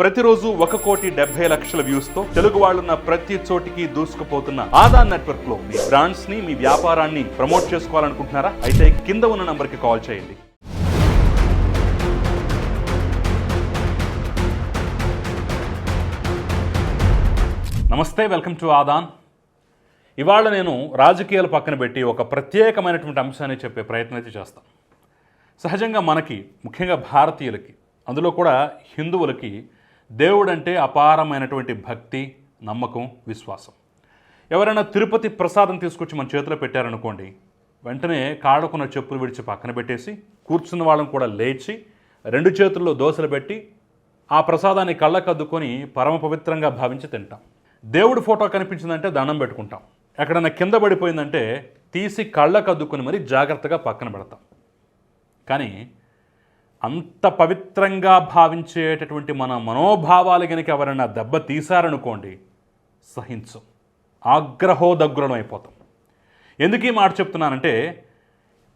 ప్రతిరోజు ఒక కోటి డెబ్బై లక్షల వ్యూస్తో తెలుగు వాళ్ళున్న ప్రతి చోటికి దూసుకుపోతున్న ఆధార్ నెట్వర్క్లో మీ బ్రాండ్స్ని మీ వ్యాపారాన్ని ప్రమోట్ చేసుకోవాలనుకుంటున్నారా? అయితే కింద ఉన్న నంబర్కి కాల్ చేయండి. నమస్తే వెల్కమ్ టు ఆదాన్. ఇవాళ నేను రాజకీయాలు పక్కన పెట్టి ఒక ప్రత్యేకమైనటువంటి అంశాన్ని చెప్పే ప్రయత్నం అయితే చేస్తాను. సహజంగా మనకి ముఖ్యంగా భారతీయులకి అందులో కూడా హిందువులకి దేవుడంటే అపారమైనటువంటి భక్తి నమ్మకం విశ్వాసం. ఎవరైనా తిరుపతి ప్రసాదం తీసుకొచ్చి మన చేతిలో పెట్టారనుకోండి వెంటనే కాడకున్న చెప్పులు విడిచి పక్కన పెట్టేసి కూర్చున్న వాళ్ళని కూడా లేచి రెండు చేతుల్లో దోశలు పెట్టి ఆ ప్రసాదాన్ని కళ్ళకద్దుకొని పరమ పవిత్రంగా భావించి తింటాం. దేవుడి ఫోటో కనిపించిందంటే దండం పెట్టుకుంటాం. ఎక్కడైనా కింద పడిపోయిందంటే తీసి కళ్ళకద్దుకొని మరీ జాగ్రత్తగా పక్కన పెడతాం. కానీ అంత పవిత్రంగా భావించేటటువంటి మన మనోభావాలు కనుక ఎవరైనా దెబ్బ తీశారనుకోండి సహించం. ఆగ్రహోదగ్రులం అయిపోతాం. ఎందుకు ఈ మాట చెప్తున్నానంటే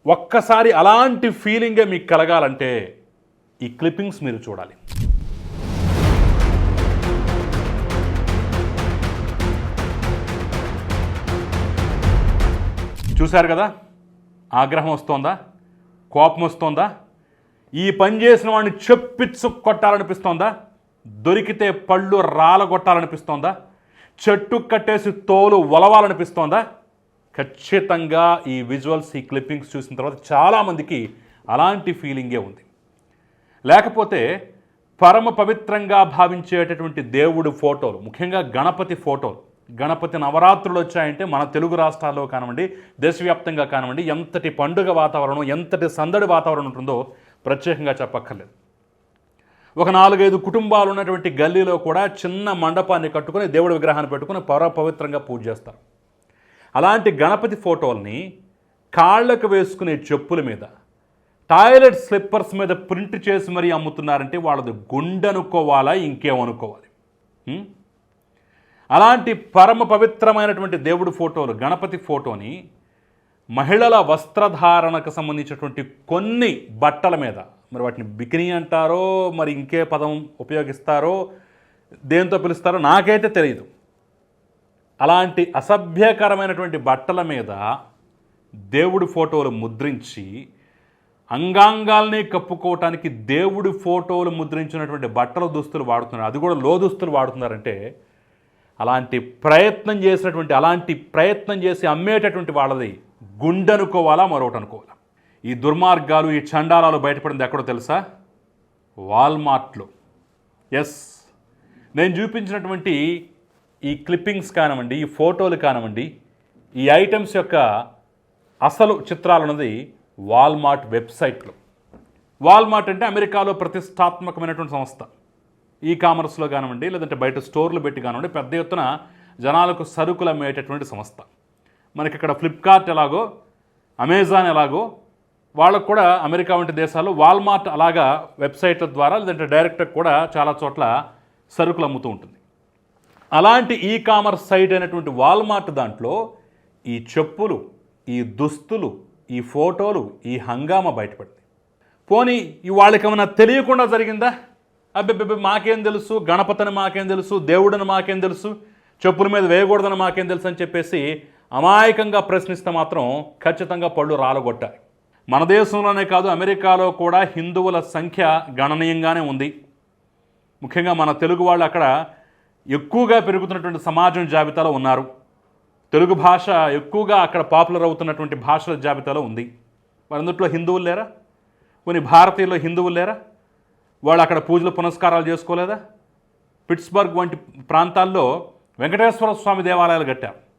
ఒక్కసారి అలాంటి ఫీలింగే మీకు కలగాలంటే ఈ క్లిప్పింగ్స్ మీరు చూడాలి. చూశారు కదా? ఆగ్రహం వస్తోందా? కోపం వస్తోందా? ఈ పని చేసిన వాడిని చెప్పిచ్చు కొట్టాలనిపిస్తోందా? దొరికితే పళ్ళు రాలగొట్టాలనిపిస్తోందా? చెట్టు కట్టేసి తోలు ఒలవాలనిపిస్తోందా ఖచ్చితంగా ఈ విజువల్స్ ఈ క్లిప్పింగ్స్ చూసిన తర్వాత చాలామందికి అలాంటి ఫీలింగే ఉంది. లేకపోతే పరమ పవిత్రంగా భావించేటటువంటి దేవుడు ఫోటోలు ముఖ్యంగా గణపతి ఫోటోలు గణపతి నవరాత్రులు వచ్చాయంటే మన తెలుగు రాష్ట్రాల్లో కానివ్వండి దేశవ్యాప్తంగా కానివ్వండి ఎంతటి పండుగ వాతావరణం ఎంతటి సందడి వాతావరణం ఉంటుందో ప్రత్యేకంగా చెప్పక్కర్లేదు. ఒక నాలుగైదు కుటుంబాలు ఉన్నటువంటి గల్లీలో కూడా చిన్న మండపాన్ని కట్టుకొని దేవుడి విగ్రహాన్ని పెట్టుకుని పర పవిత్రంగా పూజ చేస్తారు. అలాంటి గణపతి ఫోటోల్ని కాళ్ళకు వేసుకునే చెప్పుల మీద టాయిలెట్ స్లిప్పర్స్ మీద ప్రింట్ చేసి మరీ అమ్ముతున్నారంటే వాళ్ళది గుండెనుకోవాలా ఇంకేమనుకోవాలి అలాంటి పరమ పవిత్రమైనటువంటి దేవుడి ఫోటోలు గణపతి ఫోటోని మహిళల వస్త్రధారణకు సంబంధించినటువంటి కొన్ని బట్టల మీద. మరి వాటిని బికినీ అంటారో మరి ఇంకే పదం ఉపయోగిస్తారో దేంతో పిలుస్తారో నాకైతే తెలియదు అలాంటి అసభ్యకరమైనటువంటి బట్టల మీద దేవుడి ఫోటోలు ముద్రించి అంగాంగాల్ని కప్పుకోవటానికి దేవుడి ఫోటోలు ముద్రించినటువంటి బట్టల దుస్తులు వాడుతున్నారు. అది కూడా లో దుస్తులు వాడుతున్నారంటే అలాంటి ప్రయత్నం చేసినటువంటి అలాంటి ప్రయత్నం చేసి అమ్మేటటువంటి వాళ్ళది గుండెనుకోవాలా మరొకటి అనుకోవాలా? ఈ దుర్మార్గాలు ఈ చండాలాలు బయటపడింది ఎక్కడో తెలుసా? వాల్మార్ట్లో. ఎస్. నేను చూపించినటువంటి ఈ క్లిప్పింగ్స్ కానివ్వండి ఈ ఫోటోలు కానివ్వండి ఈ ఐటమ్స్ యొక్క అసలు చిత్రాలు ఉన్నది వాల్మార్ట్ వెబ్సైట్లో. వాల్మార్ట్ అంటే అమెరికాలో ప్రతిష్టాత్మకమైనటువంటి సంస్థ. ఈ కామర్స్లో కానివ్వండి లేదంటే బయట స్టోర్లు పెట్టి కానివ్వండి పెద్ద ఎత్తున జనాలకు సరుకులు అమ్మేటటువంటి సంస్థ. మనకి ఇక్కడ ఫ్లిప్కార్ట్ ఎలాగో అమెజాన్ ఎలాగో వాళ్ళకు కూడా అమెరికా వంటి దేశాలు వాల్మార్ట్ అలాగా వెబ్సైట్ల ద్వారా లేదంటే డైరెక్ట్గా కూడా చాలా చోట్ల సరుకులు అమ్ముతూ ఉంటుంది. అలాంటి ఈ కామర్స్ సైట్ అయినటువంటి వాల్మార్ట్ దాంట్లో ఈ చెప్పులు ఈ దుస్తులు ఈ ఫోటోలు ఈ హంగామా బయటపడింది పోనీ ఈ వాళ్ళకి ఏమైనా తెలియకుండా జరిగిందా? అబ్బెబ్బెబ్బే మాకేం తెలుసు? గణపతిని మాకేం తెలుసు? దేవుడిని మాకేం తెలుసు? చెప్పుల మీద వేయకూడదని మాకేం తెలుసు అని చెప్పేసి అమాయకంగా ప్రశ్నిస్తే మాత్రం ఖచ్చితంగా పళ్ళు రాలగొట్టాయి మన దేశంలోనే కాదు అమెరికాలో కూడా హిందువుల సంఖ్య గణనీయంగానే ఉంది. ముఖ్యంగా మన తెలుగు వాళ్ళు అక్కడ ఎక్కువగా పెరుగుతున్నటువంటి సమాజం జాబితాలో ఉన్నారు. తెలుగు భాష ఎక్కువగా అక్కడ పాపులర్ అవుతున్నటువంటి భాషల జాబితాలో ఉంది. వారందుట్లో హిందువులు లేరా? కొన్ని భారతీయుల్లో హిందువులు లేరా? వాళ్ళు అక్కడ పూజలు పునస్కారాలు చేసుకోలేదా? పిట్స్బర్గ్ వంటి ప్రాంతాల్లో వెంకటేశ్వర స్వామి దేవాలయాలు కట్టారు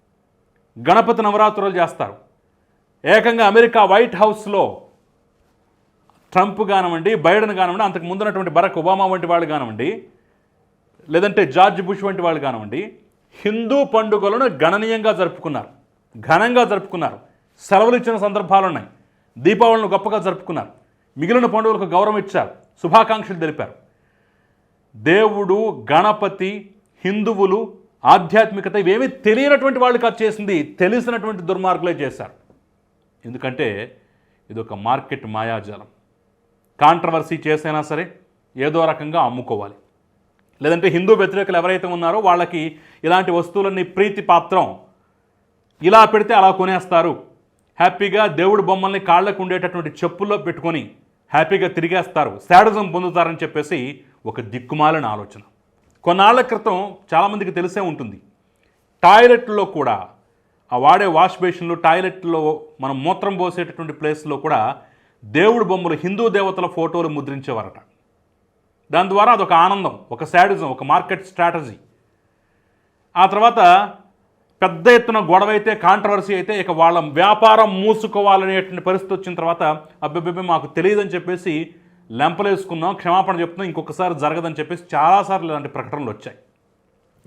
గణపతి నవరాత్రులు చేస్తారు. ఏకంగా అమెరికా వైట్ హౌస్లో ట్రంప్ కానివ్వండి బైడెన్ కానివ్వండి అంతకు ముందున్నటువంటి బరక్ ఒబామా వంటి వాళ్ళు కానివ్వండి లేదంటే జార్జ్ బుష్ వంటి వాళ్ళు కానివ్వండి హిందూ పండుగలను గణనీయంగా జరుపుకున్నారు. ఘనంగా జరుపుకున్నారు. సెలవులు ఇచ్చిన సందర్భాలు ఉన్నాయి. దీపావళిని గొప్పగా జరుపుకున్నారు. మిగిలిన పండుగలకు గౌరవం ఇచ్చారు. శుభాకాంక్షలు తెలిపారు. దేవుడు గణపతి హిందువులు ఆధ్యాత్మికత ఇవేమీ తెలియనటువంటి వాళ్ళు కాదు చేసింది తెలిసినటువంటి దుర్మార్గులే చేశారు. ఎందుకంటే ఇది ఒక మార్కెట్ మాయాజాలం. కాంట్రవర్సీ చేసైనా సరే ఏదో రకంగా అమ్ముకోవాలి. లేదంటే హిందూ వ్యతిరేకులు ఎవరైతే ఉన్నారో వాళ్ళకి ఇలాంటి వస్తువులన్నీ ప్రీతి పాత్రం ఇలా పెడితే అలా కొనేస్తారు. హ్యాపీగా దేవుడు బొమ్మల్ని కాళ్ళకు ఉండేటటువంటి చెప్పుల్లో పెట్టుకొని హ్యాపీగా తిరిగేస్తారు. శాడిజం పొందుతారని చెప్పేసి ఒక దిక్కుమాలిన ఆలోచన. కొన్నాళ్ళ క్రితం చాలామందికి తెలిసే ఉంటుంది. టాయిలెట్లో కూడా ఆ వాడే వాష్ బేషన్లు టాయిలెట్లో మనం మూత్రం పోసేటటువంటి ప్లేస్లో కూడా దేవుడు బొమ్మలు హిందూ దేవతల ఫోటోలు ముద్రించేవారట. దాని ద్వారా అదొక ఆనందం ఒక శాడిజం ఒక మార్కెట్ స్ట్రాటజీ ఆ తర్వాత పెద్ద ఎత్తున గొడవ అయితే కాంట్రవర్సీ అయితే ఇక వాళ్ళ వ్యాపారం మూసుకోవాలనేటువంటి పరిస్థితి వచ్చిన తర్వాత అబ్బెబ్బెబ్బే మాకు తెలియదని చెప్పేసి లెంపలేసుకున్నాం క్షమాపణ చెప్తున్నాం ఇంకొకసారి జరగదని చెప్పేసి చాలాసార్లు ఇలాంటి ప్రకటనలు వచ్చాయి.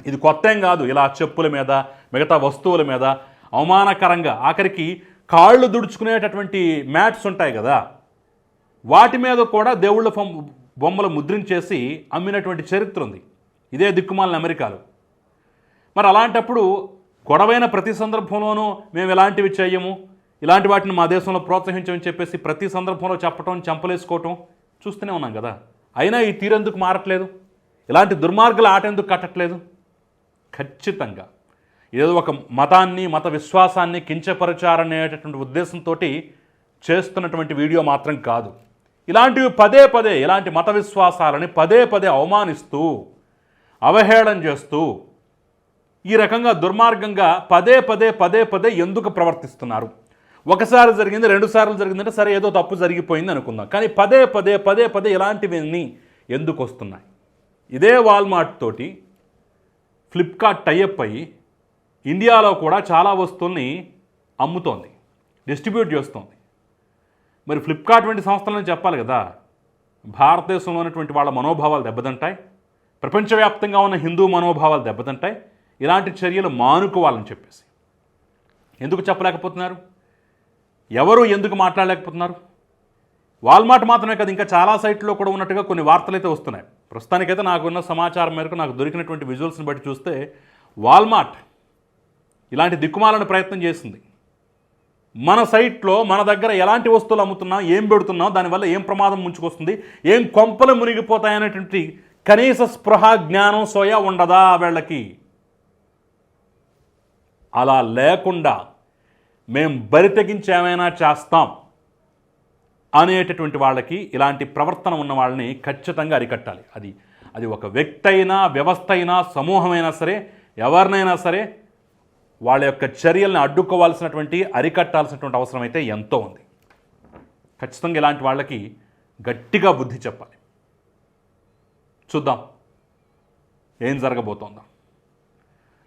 ఇది కొత్త ఏం కాదు ఇలా చెప్పుల మీద మిగతా వస్తువుల మీద అవమానకరంగా ఆఖరికి కాళ్ళు దుడుచుకునేటటువంటి మ్యాట్స్ ఉంటాయి కదా వాటి మీద కూడా దేవుళ్ళ బొమ్మలు ముద్రించేసి అమ్మినటువంటి చరిత్ర ఉంది. ఇదే దిక్కుమాలిన అమెరికాలో. మరి అలాంటప్పుడు గొడవైన ప్రతి సందర్భంలోనూ మేము ఇలాంటివి చేయము? ఇలాంటి వాటిని మా దేశంలో ప్రోత్సహించమని చెప్పేసి ప్రతి సందర్భంలో చెప్పటం చంపలేసుకోవటం చూస్తూనే ఉన్నాం కదా. అయినా ఈ తీరెందుకు మారట్లేదు? ఇలాంటి దుర్మార్గులు ఆటెందుకు కట్టట్లేదు ఖచ్చితంగా. ఏదో ఒక మతాన్ని మత విశ్వాసాన్ని కించపరచారనేటటువంటి ఉద్దేశంతో చేస్తున్నటువంటి వీడియో మాత్రం కాదు. ఇలాంటివి పదే పదే ఇలాంటి మత విశ్వాసాలని పదే పదే అవమానిస్తూ అవహేళన చేస్తూ ఈ రకంగా దుర్మార్గంగా పదే పదే పదే పదే ఎందుకు ప్రవర్తిస్తున్నారు? ఒకసారి జరిగింది రెండు సార్లు జరిగిందంటే సరే ఏదో తప్పు జరిగిపోయింది అనుకుందాం. కానీ పదే పదే పదే పదే ఇలాంటివన్నీ ఎందుకు వస్తున్నాయి? ఇదే వాల్మార్ట్ తోటి ఫ్లిప్కార్ట్ టైఅప్ అయ్యి ఇండియాలో కూడా చాలా వస్తువుల్ని అమ్ముతోంది డిస్ట్రిబ్యూట్ చేస్తోంది. మరి ఫ్లిప్కార్ట్ వంటి సంస్థలను చెప్పాలి కదా. భారతదేశంలో ఉన్నటువంటి వాళ్ళ మనోభావాలు దెబ్బతింటాయి ప్రపంచవ్యాప్తంగా ఉన్న హిందూ మనోభావాలు దెబ్బతింటాయి. ఇలాంటి చర్యలు మానుకోవాలని చెప్పేసి. ఎందుకు చెప్పలేకపోతున్నారు? ఎవరు ఎందుకు మాట్లాడలేకపోతున్నారు? వాల్మార్ట్ మాత్రమే కదా ఇంకా చాలా సైట్లో కూడా ఉన్నట్టుగా కొన్ని వార్తలు అయితే వస్తున్నాయి. ప్రస్తుతానికైతే నాకున్న సమాచారం మేరకు నాకు దొరికినటువంటి విజువల్స్ని బట్టి చూస్తే వాల్మార్ట్ ఇలాంటి దిక్కుమాలని ప్రయత్నం చేసింది. మన సైట్లో మన దగ్గర ఎలాంటి వస్తువులు అమ్ముతున్నాం ఏం పెడుతున్నాం దానివల్ల ఏం ప్రమాదం ముంచుకొస్తుంది ఏం కొంపలు మునిగిపోతాయనేటువంటి కనీస స్పృహ జ్ఞానం సోయా ఉండదా వీళ్ళకి? అలా లేకుండా మేం బరి తెగించి ఏమైనా చేస్తాం అనేటటువంటి వాళ్ళకి ఇలాంటి ప్రవర్తన ఉన్న వాళ్ళని ఖచ్చితంగా అరికట్టాలి. అది అది ఒక వ్యక్తి అయినా వ్యవస్థ అయినా సమూహమైనా సరే ఎవరినైనా సరే వాళ్ళ యొక్క చర్యల్ని అడ్డుకోవాల్సినటువంటి అరికట్టాల్సినటువంటి అవసరం అయితే ఎంతో ఉంది. ఖచ్చితంగా ఇలాంటి వాళ్ళకి గట్టిగా బుద్ధి చెప్పాలి. చూద్దాం ఏం జరగబోతోందో.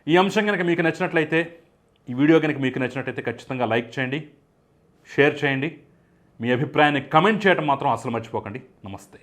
ఈ అంశం కనుక మీకు నచ్చినట్లయితే ఈ వీడియో కనుక మీకు నచ్చినట్టయితే ఖచ్చితంగా లైక్ చేయండి షేర్ చేయండి. మీ అభిప్రాయాన్ని కమెంట్ చేయడం మాత్రం అసలు మర్చిపోకండి. నమస్తే.